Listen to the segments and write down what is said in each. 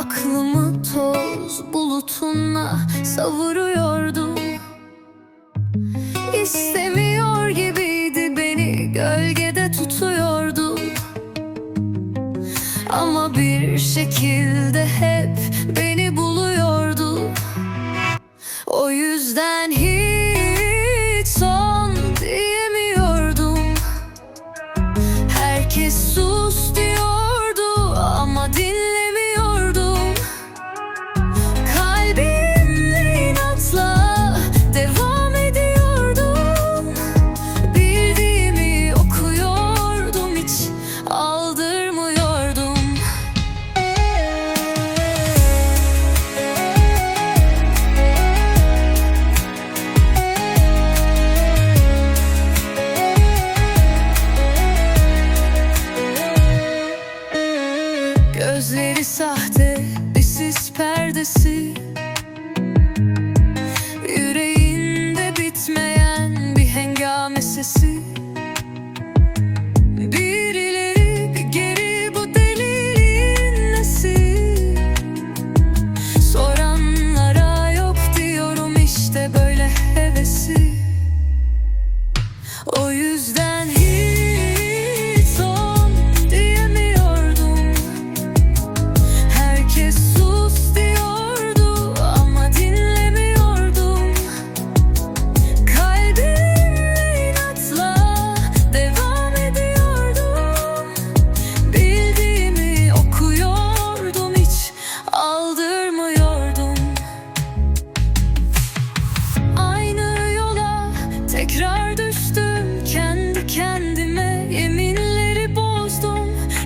Aklımı toz bulutuna savuruyordum. İstemiyor gibiydi beni gölgede tutuyordu Ama bir şekilde hep beni buluyordu. O yüzden Gözleri sahte bir sis perdesi. Yüreğinde bitmeyen bir hengame sesi. Birileri bir geri bu deliliğin nesi? Soranlara yok diyorum işte böyle hevesi. O yüzden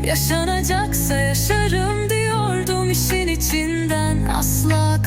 Yaşanacaksa yaşarım diyordum işin içinden. Asla kaç